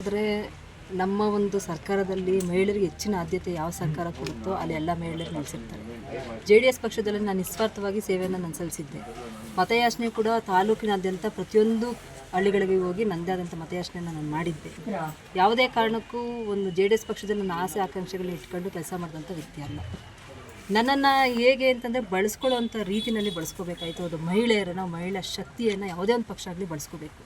ಆದರೆ ನಮ್ಮ ಒಂದು ಸರ್ಕಾರದಲ್ಲಿ ಮಹಿಳೆಯರಿಗೆ ಹೆಚ್ಚಿನ ಆದ್ಯತೆ ಯಾವ ಸರ್ಕಾರ ಕೊಡುತ್ತೋ ಅಲ್ಲಿ ಎಲ್ಲ ಮಹಿಳೆಯರು ನೆಲೆಸಿರ್ತಾರೆ. ಜೆ ಡಿ ಎಸ್ ಪಕ್ಷದಲ್ಲಿ ನಾನು ನಿಸ್ವಾರ್ಥವಾಗಿ ಸೇವೆಯನ್ನು ನಾನು ಸಲ್ಲಿಸಿದ್ದೆ. ಮತಯಾಚನೆ ಕೂಡ ತಾಲೂಕಿನಾದ್ಯಂತ ಪ್ರತಿಯೊಂದು ಹಳ್ಳಿಗಳಿಗೆ ಹೋಗಿ ನನ್ನದೇ ಆದಂಥ ಮತಯಾಚನೆಯನ್ನು ನಾನು ಮಾಡಿದ್ದೆ. ಯಾವುದೇ ಕಾರಣಕ್ಕೂ ಒಂದು ಜೆ ಡಿ ಎಸ್ ಪಕ್ಷದಲ್ಲಿ ನನ್ನ ಆಸೆ ಆಕಾಂಕ್ಷೆಗಳನ್ನ ಇಟ್ಕೊಂಡು ಕೆಲಸ ಮಾಡಿದಂಥ ವ್ಯಕ್ತಿ ಅಲ್ಲ. ನನ್ನನ್ನು ಹೇಗೆ ಅಂತಂದರೆ ಬಳಸ್ಕೊಳ್ಳೋವಂಥ ರೀತಿಯಲ್ಲಿ ಬಳಸ್ಕೋಬೇಕಾಯಿತು. ಅದು ಮಹಿಳೆಯರನ್ನು, ಮಹಿಳಾ ಶಕ್ತಿಯನ್ನು ಯಾವುದೇ ಒಂದು ಪಕ್ಷ ಆಗಲಿ ಬಳಸ್ಕೋಬೇಕು.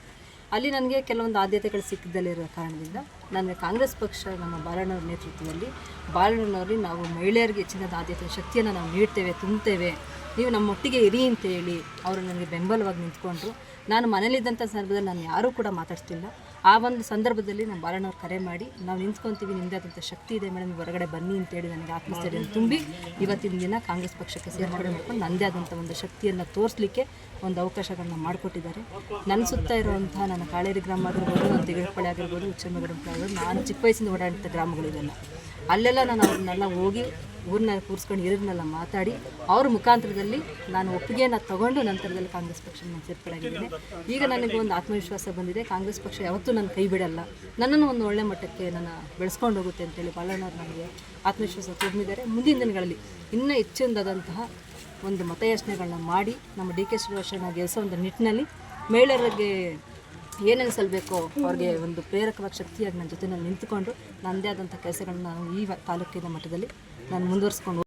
ಅಲ್ಲಿ ನನಗೆ ಕೆಲವೊಂದು ಆದ್ಯತೆಗಳು ಸಿಕ್ಕದಲ್ಲಿರೋ ಕಾರಣದಿಂದ ನಾನು ಕಾಂಗ್ರೆಸ್ ಪಕ್ಷ, ನಮ್ಮ ಬಾಲಣ್ಣವ್ರ ನೇತೃತ್ವದಲ್ಲಿ, ಬಾಲಣ್ಣವ್ರಲ್ಲಿ ನಾವು ಮಹಿಳೆಯರಿಗೆ ಹೆಚ್ಚಿನದ ಆದ್ಯತೆ ಶಕ್ತಿಯನ್ನು ನಾವು ನೀಡ್ತೇವೆ ತುಂಬ್ತೇವೆ ನೀವು ನಮ್ಮೊಟ್ಟಿಗೆ ಇರಿ ಅಂತ ಹೇಳಿ ಅವರು ನನಗೆ ಬೆಂಬಲವಾಗಿ ನಿಂತ್ಕೊಂಡ್ರು. ನಾನು ಮನೇಲಿದ್ದಂಥ ಸಂದರ್ಭದಲ್ಲಿ ನಾನು ಯಾರೂ ಕೂಡ ಮಾತಾಡ್ತಿಲ್ಲ. ಆ ಒಂದು ಸಂದರ್ಭದಲ್ಲಿ ನಮ್ಮ ಬಾಲಣ್ಣವ್ರು ಕರೆ ಮಾಡಿ, ನಾವು ನಿಂತ್ಕೊತೀವಿ ನಿಮ್ಮದೇ ಆದಂಥ ಶಕ್ತಿ ಇದೆ ಮೇಡಮ್ ಹೊರಗಡೆ ಬನ್ನಿ ಅಂತೇಳಿ ನನಗೆ ಆತ್ಮಸ್ಥೈರ್ಯ ತುಂಬಿ ಇವತ್ತಿನ ದಿನ ಕಾಂಗ್ರೆಸ್ ಪಕ್ಷಕ್ಕೆ ಸೇರ್ಪಡೆ ಮಾಡ್ಕೊಂಡು ನನ್ನದೇ ಆದಂಥ ಒಂದು ಶಕ್ತಿಯನ್ನು ತೋರಿಸಲಿಕ್ಕೆ ಒಂದು ಅವಕಾಶಗಳನ್ನ ಮಾಡಿಕೊಟ್ಟಿದ್ದಾರೆ. ನನ್ನ ಸುತ್ತ ಇರುವಂಥ ನನ್ನ ಕಾಳೇರಿ ಗ್ರಾಮ ಆಗಿರ್ಬೋದು ನನ್ನ ತಿಗಡಪಳ್ಳಿ ಆಗಿರ್ಬೋದು ಉಚ್ಚಮ್ಮಗಡಂಪಳ್ಳಿ ಆಗಿರ್ಬೋದು ನಾನು ಚಿಕ್ಕ ವಯಸ್ಸಿಂದ ಓಡಾಡಿದ ಗ್ರಾಮಗಳಿವೆಲ್ಲ ಅಲ್ಲೆಲ್ಲ ನಾನು ಅವ್ರನ್ನೆಲ್ಲ ಹೋಗಿ ಊರನ್ನ ಕೂರಿಸ್ಕೊಂಡು ಹಿರಿಯರನ್ನೆಲ್ಲ ಮಾತಾಡಿ ಅವ್ರ ಮುಖಾಂತರದಲ್ಲಿ ನಾನು ಒಪ್ಪಿಗೆಯನ್ನು ತಗೊಂಡು ನಂತರದಲ್ಲಿ ಕಾಂಗ್ರೆಸ್ ಪಕ್ಷ ನಾನು ಸೇರ್ಪಡೆ ಆಗಿದ್ದೀನಿ ಈಗ ನನಗೆ ಒಂದು ಆತ್ಮವಿಶ್ವಾಸ ಬಂದಿದೆ. ಕಾಂಗ್ರೆಸ್ ಪಕ್ಷ ಯಾವತ್ತೂ ನನ್ನ ಕೈ ಬಿಡಲ್ಲ. ನನ್ನನ್ನು ಒಂದು ಒಳ್ಳೆ ಮಟ್ಟಕ್ಕೆ ನನ್ನ ಬೆಳೆಸ್ಕೊಂಡು ಹೋಗುತ್ತೆ ಅಂತೇಳಿ ಬಾಲಣ್ಣವ್ರು ನನಗೆ ಆತ್ಮವಿಶ್ವಾಸ ತುಂಬಿದ್ದಾರೆ ಮುಂದಿನ ದಿನಗಳಲ್ಲಿ ಇನ್ನೂ ಹೆಚ್ಚಿನದಾದಂತಹ ಒಂದು ಮತಯಾಚನೆಗಳನ್ನ ಮಾಡಿ ನಮ್ಮ ಡಿ ಕೆ ಶ್ರೀನಿವಾಸನ ಗೆಲ್ಲಿಸೋ ಒಂದು ನಿಟ್ಟಿನಲ್ಲಿ ಮಹಿಳೆಯರಿಗೆ ಏನೇನು ಸಲ್ಲಬೇಕೋ ಅವ್ರಿಗೆ ಒಂದು ಪ್ರೇರಕವಾಗಿ ಶಕ್ತಿಯಾಗಿ ನನ್ನ ಜೊತೆ ನಾನು ನಿಂತುಕೊಂಡು ನನ್ನದೇ ಆದಂಥ ಕೆಲಸಗಳನ್ನ ನಾನು ಈ ತಾಲೂಕಿನ ಮಟ್ಟದಲ್ಲಿ ನಾನು ಮುಂದುವರಿಸ್ಕೊಂಡು